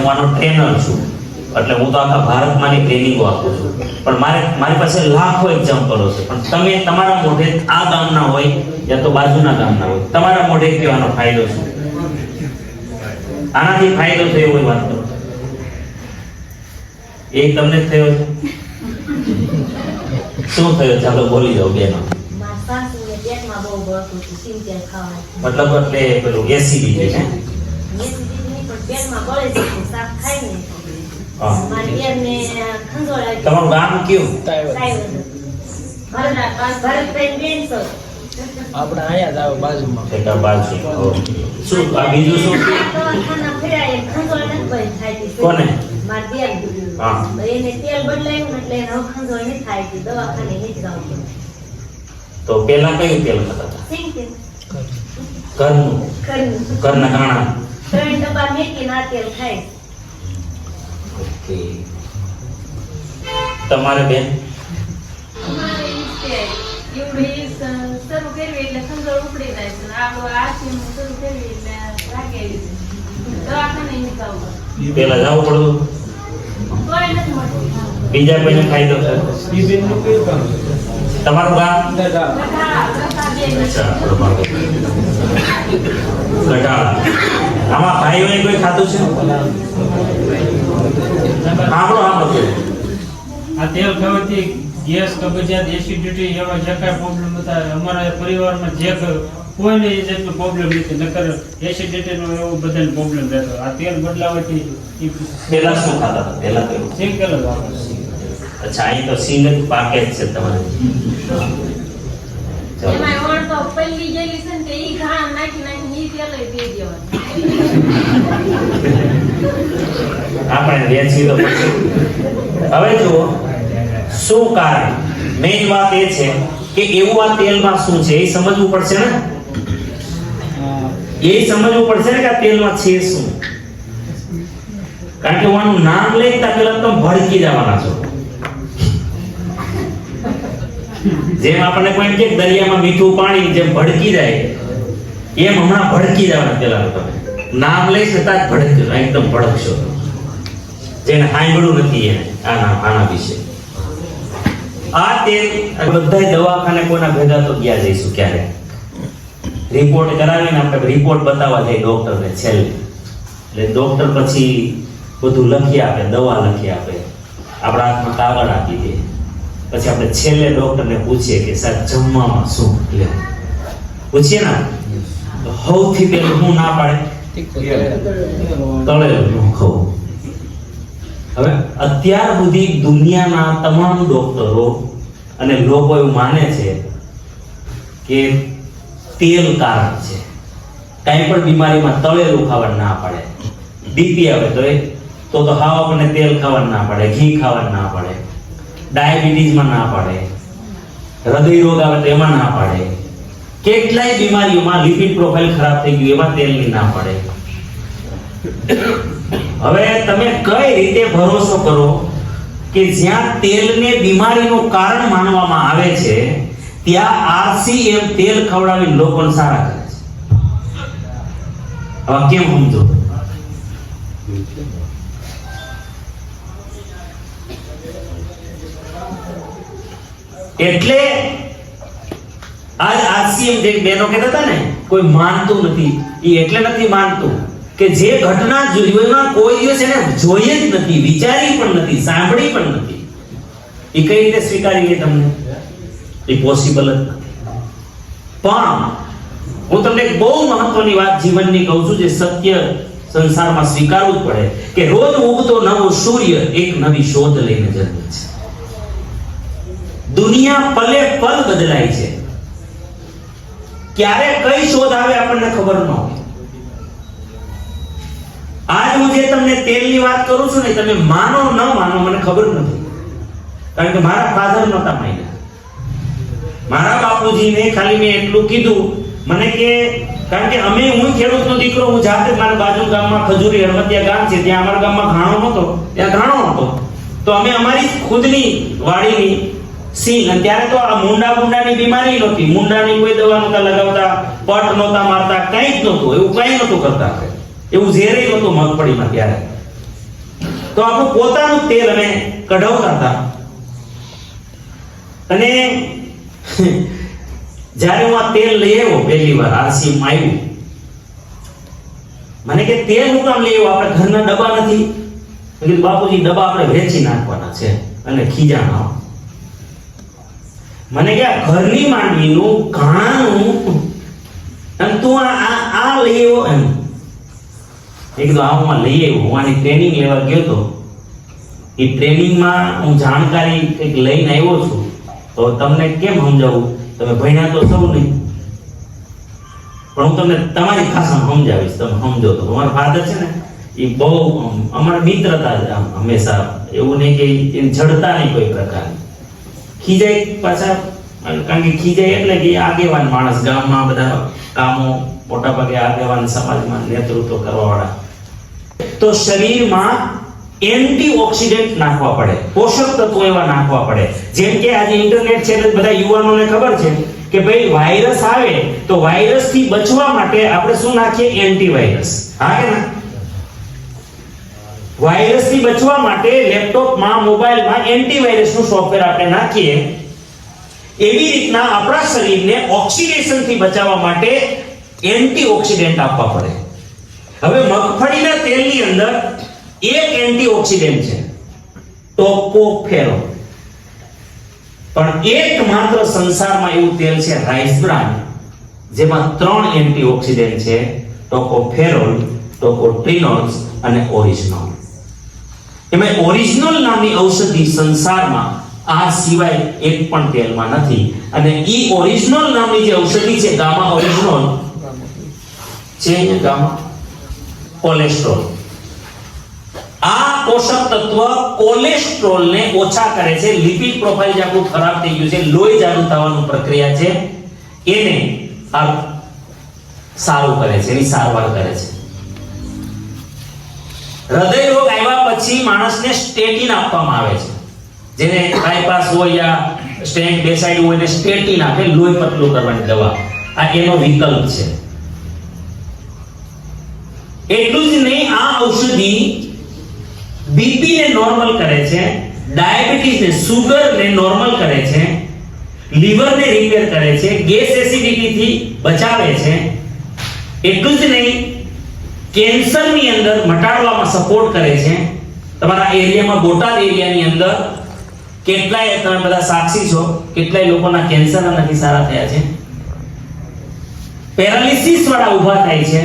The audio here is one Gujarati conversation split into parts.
હું આનો ટ્રેનર છું. એટલે હું તો આખા ભારતમાંની ટ્રેનિંગો આપું છું. પણ મારે મારી પાસે લાખો એક્ઝામ્પલો છે પણ તમે તમારા મોઢે આ ગામના હોય યા તો બાજુના ગામના હોય. તમારા મોઢે કહેવાનો ફાયદો શું આનાથી ફાયદો થયો હોય વાત કરો. એ તમને થયો શું થયો? ચાલો બોલી જાઓ બેનો. સિંચાઈ ખાવાનું મતલબ એટલે પેલું બળે છે તમારું ગામ કયું કાંઈ ભરત ભરતભાઈ બેન છો આપણે અહીંયા જ આવે બાજુમાં ઠેકા બાજુ શું આ બીજું શું દવાખાના ફર્યા એ ખંજોળ નથી બંધ થાતી કોને? હા. તો એને તેલ બદલાયું એટલે એને હવે નહીં થાય દવાખાને નહીં જવું તો પેલા કયું તેલ ખાતા હતા તેલ ઘરનું ઘરનું. ત્રણ ડબ્બા મેકીને આ તેલ ખાય ઓકે તમારે બેન અમારે. એવડું શરૂ કરવી એટલે ખંજોળ ઉપડી જાય છે. આ શરૂ કરવી એટલે રાખેલી છે. દવાખાને ઈ પેલા જવું પડતું. બીજા કોઈને ફાયદો તમારું ગામ. ગઢાળા આમાં ભાઈઓએ કોઈ ખાતું છે? સાંભળો સાંભળો આ તેલ ખાવાથી ગેસ, કબજિયાત એસિડિટી એવા જે કાંઈ પ્રોબ્લેમ હતા, અમારા પરિવારમાં જે કોઈને એ જાતનો પ્રોબ્લેમ નથી. નકર એસિડિટીનો એવો બધાને પ્રોબ્લેમ રહેતો. આ તેલ બદલાવાથી પહેલા શું ખાતા હતા? તેલ જ વાપરે અચ્છા અહીં તો સિંગ જ પાકે છે તમારે. ચાલો. એમાંય તો પલ્લી ગયેલી છે ને તે ઈ ઘાણ નાખી ઈ તેલ પી દેવાનું. આપણે વેચી તો હવે જુઓ શું કારણ? મેઇન વાત એ છે કે એવું આ તેલમાં શું છે એ સમજવું પડશે ને? એ સમજવું પડશે ને કે આ તેલમાં છે શું? કારણ કે હું આનું નામ લઈ તા પેલા તમે ભડકી જવાના છો. જેમ આપણને કોઈ કે દરિયામાં મીઠું પાણી જેમ ભડકી જાય, એમ હમણાં ભડકી જવાના પેલા તમે. નામ લઈ છતાં જ ભડકજો એકદમ ભડકશો. જેને સાંભળ્યું નથી એને આ નામ આના વિશે. આ તે બધા દવાખાને કોઈના ભેગા તો ગયા જઈશું ક્યારે રિપોર્ટ કરાવીને આપણે રિપોર્ટ બતાવવા જાય ડોક્ટરને છેલ્લે. એટલે ડોક્ટર પછી બધું લખી આપે, દવા લખી આપે. આપણા હાથમાં કાગળ આપી દે. પછી આપણે છેલ્લે ડોક્ટરને પૂછીએ કે, સાહેબ, જમવામાં શું લે પૂછીએ ને સૌથી પહેલું હું ના પાડે? તળેલું ખવું હવે અત્યાર સુધી દુનિયાના તમામ ડોક્ટરો અને લોકો એવું માને છે કે તેલ કારણ છે. કાંઈ પણ બીમારીમાં તળેલું ખાવાનું ના પડે. બીપી આવે તો એ, તો તો હાવ આપણને તેલ ખાવાનું ના પડે, ઘી ખાવાનું ના પડે, ડાયાબિટીસમાં ના પડે હૃદય રોગ આવે તો એમાં ના પડે. કેટલાય બીમારીઓમાં લિપિડ પ્રોફાઇલ ખરાબ થઈ ગયું, એમાં તેલની ના પડે. હવે તમે કઈ રીતે ભરોસો કરો કે જ્યાં તેલને બીમારીનું કારણ માનવામાં આવે છે ત્યાં આરસીએમ તેલ ખવડાવી લોકોને સારા કરે છે. હવે કેમ સમજો? એટલે આજ આરસીએમ જે બેનો કહેતા હતા ને, કોઈ માનતું નથી. એ એટલે નથી માનતું કે જે ઘટના જીવનમાં કોઈ દિવસ એને જોઈએ જ નથી, વિચારી પણ નથી, સાંભળી પણ નથી. એ કઈ રીતે સ્વીકારી લે તમને? એ પોસિબલ જ પણ હું તમને એક બહુ મહત્વની વાત જીવનની કહું છું જે સત્ય સંસારમાં સ્વીકારવું પડે કે રોજ ઉગતો નવો સૂર્ય એક નવી શોધ લઈને જન્મે છે. દુનિયા પલે પલ બદલાય છે. ક્યારે કઈ શોધ આવે આપણને ખબર ન હોય. આજ હું જે તમને તેલની વાત કરું છું ને, તમે માનો ન માનો મને ખબર નથી. કારણ કે મારા ફાધર નહોતા માન્યા. મારા બાપુજીને ખાલી મેં એટલું કીધું, મને કે, કારણ કે અમે, હું ખેડૂતનો દીકરો, હું જાતે મારા બાજુ ગામમાં ખજૂરી હરમતિયા ગામ છે, ત્યાં અમારા ગામમાં ઘાણો નહોતો, ત્યાં ઘાણો હતો તો અમે અમારી ખુદની વાડીની સિંહ, અને ત્યારે તો આ મુંડા મુંડાની બીમારી નહોતી. મુંડાની કોઈ દવા નહોતા લગાવતા, પટ નહોતા મારતા, કંઈ જ નહોતું, એવું કંઈ નહોતું કરતા એવું ઝેરે નહોતું મગફળીમાં ત્યારે. તો આપણું પોતાનું તેલ અમે કઢાવતા હતા. અને જ્યારે હું આ તેલ લઈ આવ્યો પહેલી વાર આરસી માં આવ્યું. મને કે તેલ હું કામ લઈ આવ્યો? આપણે ઘરના ડબ્બા નથી. મેં કીધું, બાપુજી, ડબ્બા આપણે વેચી નાખવાના છે અને ખીજા ના મને કે ઘરની માંડવીનું ઘાણું અને તું આ આ લઈ આવ્યો એમ. એકદમ કીધું, આ લઈ આવ્યો. હું આની ટ્રેનિંગ લેવા ગયો તો. એ ટ્રેનિંગમાં હું જાણકારી કંઈક લઈને આવ્યો છું. તો તમને કેમ સમજાવું? તમે ભણ્યા તો સૌ નહીં પણ હું તમને તમારી ભાષામાં સમજાવીશ. તમે સમજો તો. તમારા ફાધર છે ને, એ બહુ અમારા મિત્રતા હંમેશા એવું નહીં કે એની જડતા નહીં કોઈ પ્રકારની ખીજાય પાછા કારણ કે ખીજાય એટલે કે આગેવાન માણસ ગામમાં બધા કામો મોટા ભાગે આગેવાન સમાજમાં નેતૃત્વ કરવાવાળા. તો શરીરમાં એન્ટીઓક્સિડન્ટ નાખવા પડે, પોષક તત્વો એવા નાખવા પડે. જેમ કે આજે ઇન્ટરનેટ છે એટલે બધા યુવાનોને ખબર છે કે ભાઈ વાયરસ આવે તો વાયરસથી બચવા માટે આપણે શું નાખીએ? એન્ટીવાયરસ. હા કે ના? વાયરસથી બચવા માટે લેપટોપમાં, મોબાઈલમાં એન્ટીવાયરસનું સોફ્ટવેર આપણે નાખીએ. એવી રીતના આપણા શરીરને ઓક્સિડેશનથી બચાવવા માટે એન્ટીઓક્સિડન્ટ આપવા પડે. હવે મગફળીના તેલની અંદર એક એન્ટીઓક્સિડન્ટ છે ટોકોફેરો પણ એકમાત્ર સંસારમાં એવું તેલ છે રાઈસ બ્રાન જેમાં ત્રણ એન્ટીઓક્સિડન્ટ છે ટોકોફેરોલ ટોકોટ્રિનોલ્સ અને ઓરિજિનોલ. એમાં ઓરિજિનલ નામની ઔષધિ સંસારમાં આ સિવાય એક પણ તેલમાં નથી. અને ઈ ઓરિજિનલ નામની જે ઔષધિ છે ગામા ઓરિજિનલ છે ગામા? કોલેસ્ટ્રોલ. પોષક તત્વ કોલેસ્ટ્રોલને ઓછા કરે છે. લિપિડ પ્રોફાઇલ જે આપણું ખરાબ થઈ ગયું છે, લોહી જાડું થવાનું પ્રક્રિયા છે, એને આ સારું કરે છે, એની સારવાર કરે છે. હૃદય રોગ આવ્યા પછી માણસને સ્ટેટિન આપવામાં આવે છે. જેને બાયપાસ હોય યા સ્ટેન્ટ બેસાડ્યું હોય એને સ્ટેટિન આપે, લોહી પતલું કરવાની દવા. આ એનો વિકલ્પ છે. એટલું જ નહીં, આ ઔષધિ બીપી ને નોર્મલ કરે છે ડાયાબિટીસ ને સુગર ને નોર્મલ કરે છે લીવર ને રિપેર કરે છે ગેસ એસિડિટી થી બચાવે છે. એટલું જ નહીં કેન્સરની અંદર મટાડવામાં સપોર્ટ કરે છે. તમારા એરિયામાં બોટાદ એરિયાની અંદર કેટલાય તમે બધા સાક્ષી છો, કેટલાય લોકોના કેન્સર નથી સારા થયા છે. પેરાલિસિસ વાળા ઊભા થાય છે.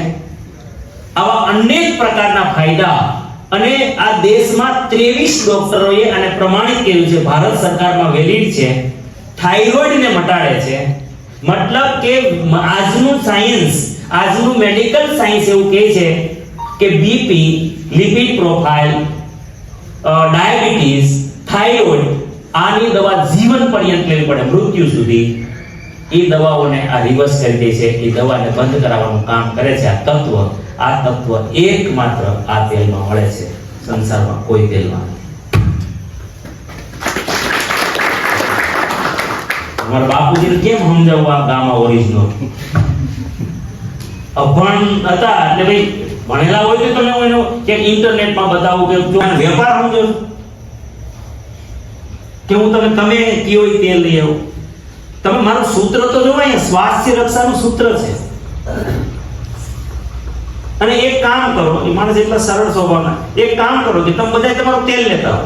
આવા અનેક પ્રકારના ફાયદા અને આ દેશમાં 23 ડોક્ટરોએ આને પ્રમાણિત કર્યું છે? ભારત સરકારમાં વેલિડ છે થાઇરોઇડ ને મટાડે છે. મતલબ કે આજનું સાયન્સ, આજનું મેડિકલ સાયન્સ એવું કહે છે કે BP, lipid profile diabetes, thyroid, આની દવા જીવન પર્યંત લેવી પડે મૃત્યુ સુધી. એ દવાઓને આ રિવર્સ કરી દે છે. એ દવાને બંધ કરાવવાનું કામ કરે છે આ તત્વ. આ તત્વ એકમાત્ર આ તેલમાં મળે છે. સંસારમાં કોઈ તેલમાં અમારા બાપુજીને કેમ સમજાવવું આ ગામમાં ઓરિજિનલ અભણ હતા એટલે ભાઈ ભણેલા હોય તો તમે એનો કે ઇન્ટરનેટમાં બતાવું કે જો વેપાર સમજો કે હું તમે તમે કયો તેલ લઈ આવું તમે મારું સૂત્ર તો જોવા અહીંયા, સ્વાસ્થ્ય રક્ષાનું સૂત્ર છે. અને એક કામ કરો, એ માણસ એટલા સરળ સ્વભાવના. એક કામ કરો કે તમે બધા તમારું તેલ લેતા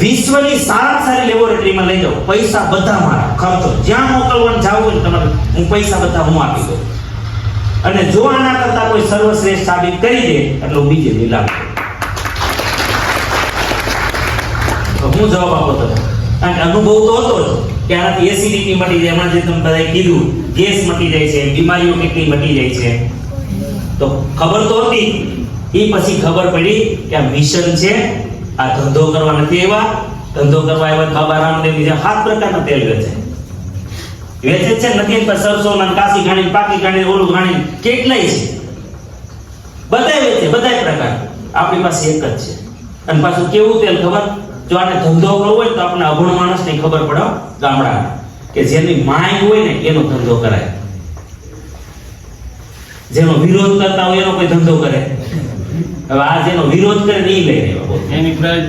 વિશ્વની સારા સારી લેબોરેટરીમાં લઈ જાઓ. પૈસા બધા મારા. ખર્ચો જ્યાં મોકલવાનું જાવ હોય તમારે, હું પૈસા બધા હું આપી દઉં. અને જો આના કરતા કોઈ સર્વશ્રેષ્ઠ સાબિત કરી દે, એટલે હું બીજે લીલામ હું જવાબ આપો તમે કારણ કે અનુભવ તો હતો જ કે આનાથી એસિડિટી મટી જાય. હમણાં જે તમે બધાએ કીધું, ગેસ મટી જાય છે, બીમારીઓ કેટલી મટી જાય છે. તો ખબર તો હતી. એ પછી ખબર પડી કે આ મિશન છે, આ ધંધો કરવા નથી એવા ધંધો કરવા એવા બાબા રામદેવ બીજા સાત પ્રકારના તેલ વેચે. વેચે છે નથી, પણ સરસો ના કાશી ઘાણી પાકી ઘાણી ઓલું ઘાણી કેટલાય છે. બધાય વેચે, બધાય પ્રકાર. આપણી પાસે એક જ છે. અને પાછું કેવું તેલ ખબર? જો આને ધંધો કરવો હોય તો આપણે અભણ માણસને ખબર પડે ગામડા કે જેની માંગ હોય ને એનો ધંધો કરાય. જેનો વિરોધ કરતા હોય એનો કોઈ ધંધો કરે. હવે આ જેનો વિરોધ કરે ને ઈ લઈ લેવા એની પ્રાઇસ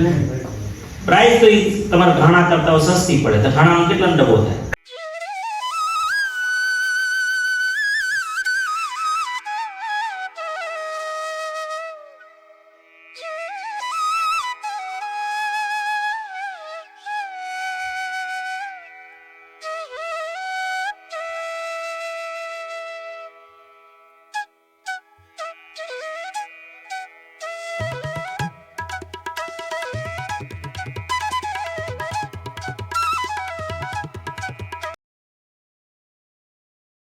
પ્રાઇસ તો એ તમારા ઘણા કરતા સસ્તી પડે. તો ઘણા કેટલા ડબ્બો થાય?